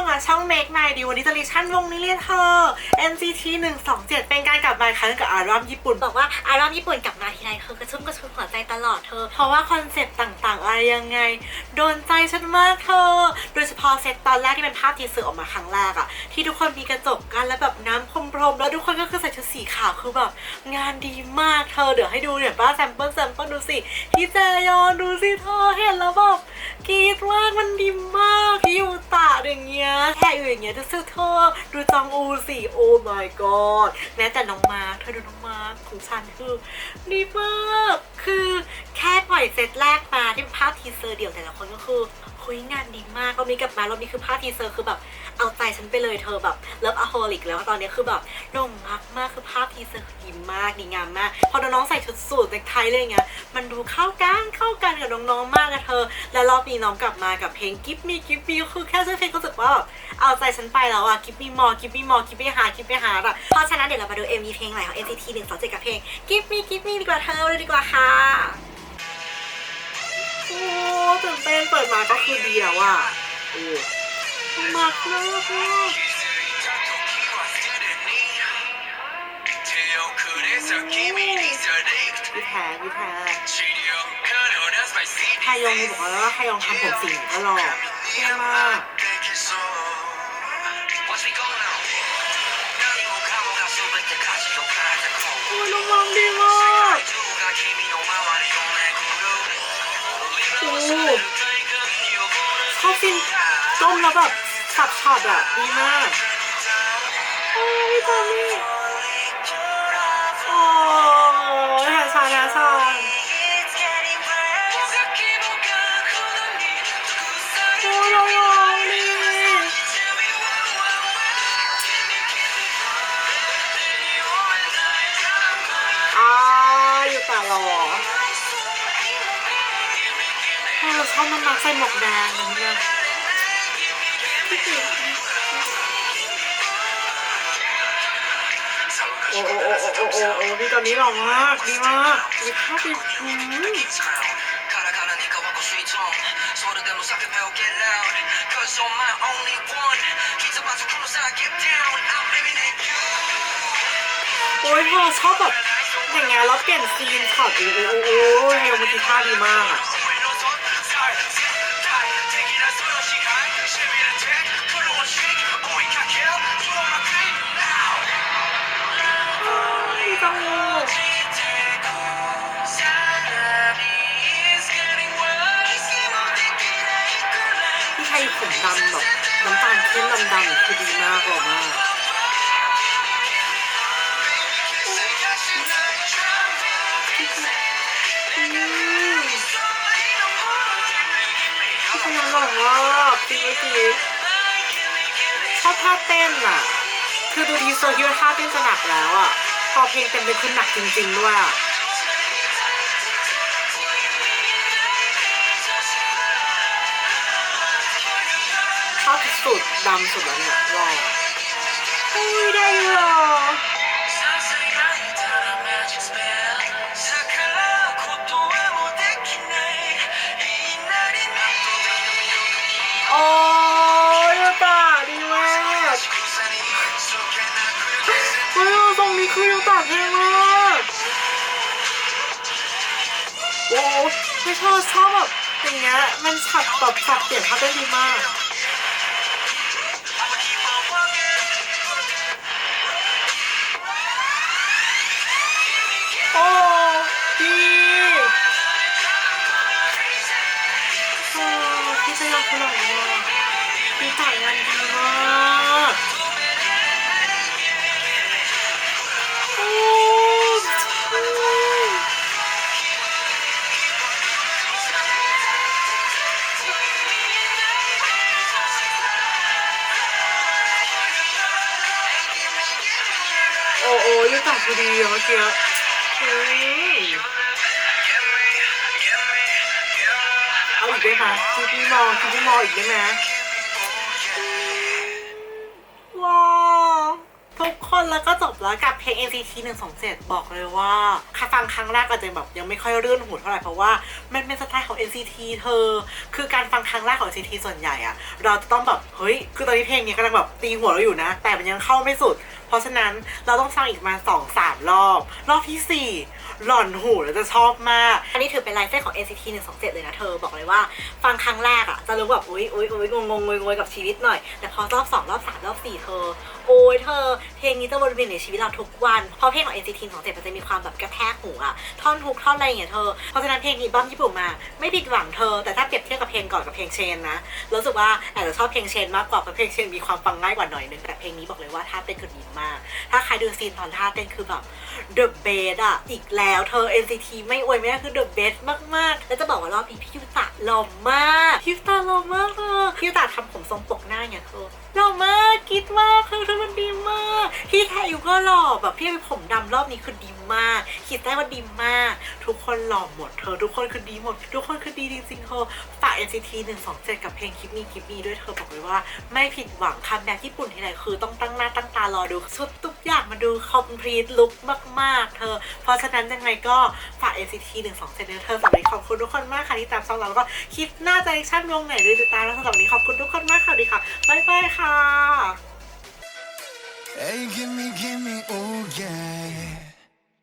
เข้ามาช่อง Make My ดีวันนี้จะรีชั่นวงนี้เรียเธอ NCT 127 เป็นการกลับมาครั้งกับอัลบั้มญี่ปุ่น บอกว่าอัลบั้มญี่ปุ่นกลับมาทีไรคือกระชุ่มกระชวยหัวใจตลอดเธอ เพราะว่าคอนเซ็ปต์ต่างๆ อะไรยังไง โดนใจฉันมากเธอ โดยเฉพาะเซตตอนแรกที่เป็นภาพทีเซอร์ออกมาครั้งแรกอะที่ทุกคนมีกระจกกันแล้วแบบน้ำพรมๆแล้วทุกคนก็คือใส่ชุดสีขาวคือแบบงานดีมากเธอเดี๋ยวให้ดูเนี่ยป้าแซมเปิลแซมเปิลดูสิที่เจยอนดูสิเธอเห็นแล้วแบบ กรี๊ดมากมันดีมากที่ยูตะอย่างเงี้ยแค่อยู่อย่างเงี้ยจะซื้อเธอดูจองอูสิโอ้ my god แม้แต่น้องมาร์คเธอดูน้องมาร์คของฉันคือดีมากคือแค่ปล่อยเซตแรกมาที่เป็นภาพทีเซอร์เดี่ยวแต่ละคนก็คือ ยงานดีมากรอบนี้กลับมารอบนี้คือภาพทีเซอร์คือแบบเอาใจฉันไปเลยเธอแบบเลิฟอะโฮลิกแล้วตอนนี้คือแบบโด่งมากมากคือภาพทีเซอร์ดีมากดีงามมาก พอน้องๆใส่ชุดสูทเนคไทเลยอย่างเงี้ยมันดูเข้ากันเข้ากันกับน้องๆมากอะเธอ และรอบนี้น้องกลับมากับเพลง Give Me Give Me คือแค่ชื่อเพลงก็รู้สึกว่าเอาใจฉันไปแล้วอะ Give Me More Give Me More Give Me Hard Give Me Hard อะเพราะฉะนั้นเดี๋ยวเรามาดู MV เพลงใหม่ของ NCT 127กับเพลง Give Me Give Me ดีกว่าเธอเลยดีกว่าค่ะ โอ้ตื่นเต้นเปิดมาก็คือดีแล้วอะโอ้มากมากมากพี่แพ้พี่แพ้ไทยองบอกว่าไทยองทำผมสีตลอดเท่มากโอ้ยน้องมองดีมาก ต้มแล้วแบบสับช็อตอะดีมากโอ้ยตอนนี้โอ้ยแฮชาแฮชาโอ้ยน้องมองดีอ่าอยู่แต่หรอเออชอบมันมักใส่หมวกแดงอย่างเงี้ย โอ้โอ้โอ้โอ้โอ้โอ้โอ้ดีตอนนี้หล่อมากดีมากดีภาพดีอืมโอ้ยเธอชอบแบบอย่างเงี้ยแล้วเปลี่ยนซีนช็อตโอ้โหโอ้โหเฮลเมื่อกี้ท่าดีมากอะ ไทยผมดำแบบน้ำตาลเข้มดำๆคือดีมากหล่อมากอืมพี่พยาหล่อมากจริงจริงชอบท่าเต้นอะ คือดูทีเซอร์คิดว่าท่าเต้นจะหนักแล้วอะ พอเพลงเต็มเป็นคือหนักจริงๆด้วยอะ อบสุดดำสุดแล้วเนี่ยหล่ออุ้ยได้เหรอโอ้ยตาดีมากเฮ้ยตรงนี้คือยูตาเท่มากโอ้ไม่ชอบชอบแบบอย่างเงี้ยมันฉับแบบฉับเปลี่ยนภาพได้ดีมาก โอ้ดีโอ้พี่จะยอมขนาดนี้พี่ต่างงานดีมากโอ้โอ้ยต่างคือดีเมื่อกี้ เอาอีกได้ไหมคิดพี่มองคิดพี่มองอีกได้ไหม แล้วกับเพลง NCT 127 บอกเลยว่าค่ะฟังครั้งแรกอาจจะแบบยังไม่ค่อยรื่นหูเท่าไหร่เพราะว่ามันเป็นสไตล์ของ NCT เธอ คือการฟังครั้งแรกของ NCT ส่วนใหญ่อะเราจะต้องแบบเฮ้ยคือตอนนี้เพลงนี้กำลังแบบตีหัวเราอยู่นะ แต่มันยังเข้าไม่สุด เพราะฉะนั้นเราต้องฟังอีกมาสองสามรอบ รอบที่สี่หล่อนหูแล้วจะชอบมาก อันนี้ถือเป็นลายเส้นของ NCT 127 เลยนะเธอบอกเลยว่าฟังครั้งแรกอะจะรู้แบบอุ้ยอุ้ยอุ้ยงงงงงงงกับชีวิตหน่อย แต่พอรอบสองรอบสามรอบสี่เธอโอ้ยเธอ เพลงนี้จะวนเวียนในชีวิตเราทุกวัน เพราะเพลงของ NCT 127มันจะมีความแบบกระแทกหูอะท่อนฮุกท่อนอะไรอย่างเงี้ยเธอ เพราะฉะนั้นเพลงนี้บ้อมญี่ปุ่นมา ไม่ผิดหวังเธอ แต่ถ้าเปรียบเทียบกับเพลงก่อนกับเพลงเชนนะ รู้สึกว่าอาจจะชอบเพลงเชนมากกว่าเพราะเพลงเชนมีความฟังง่ายกว่าหน่อยนึง แต่เพลงนี้บอกเลยว่าท่าเต้นคือดีมาก ถ้าใครดูซีนตอนท่าเต้นคือแบบ The Best อะอีกแล้วเธอ NCT ไม่อวยไม่ได้คือ The Best มากๆ แล้วจะบอกว่ารอบนี้พี่ยูตะหล่อมากพี่ยูตะหล่อมากเธอพี่ยูตะทำผมทรงปกหน้าเนี่ยเธอหล่อ มากคิดมากเธอเธอมันดีมาก พี่แทยูก็หล่อแบบพี่เป็นผมดำรอบนี้คือดีมาก คิดได้ว่าดีมาก ทุกคนหล่อหมดเธอ ทุกคนคือดีหมด ทุกคนคือดีจริงๆเธอฝาก NCT 127 กับเพลงคลิปนี้คลิปนี้ด้วยเธอบอกเลยว่า ไม่ผิดหวังคัมแบ็กญี่ปุ่นที่ไหนคือต้องตั้งหน้าตั้งตารอดูชุดทุกอย่างมาดูคอมพลีทลุคมากๆ เธอ เพราะฉะนั้นยังไงก็ฝาก NCT 127ด้วยเธอสำหรับวันนี้ขอบคุณทุกคนมากค่ะที่ตามช่องเราแล้วก็คลิปหน้าจะดิชั่นวงไหนด้วยติดตามแล้วสำหรับวันนี้ขอบคุณทุกคนมากค่ะดีค่ะบ๊ายบายค่ะ Hey, gimme, gimme, oh yeah.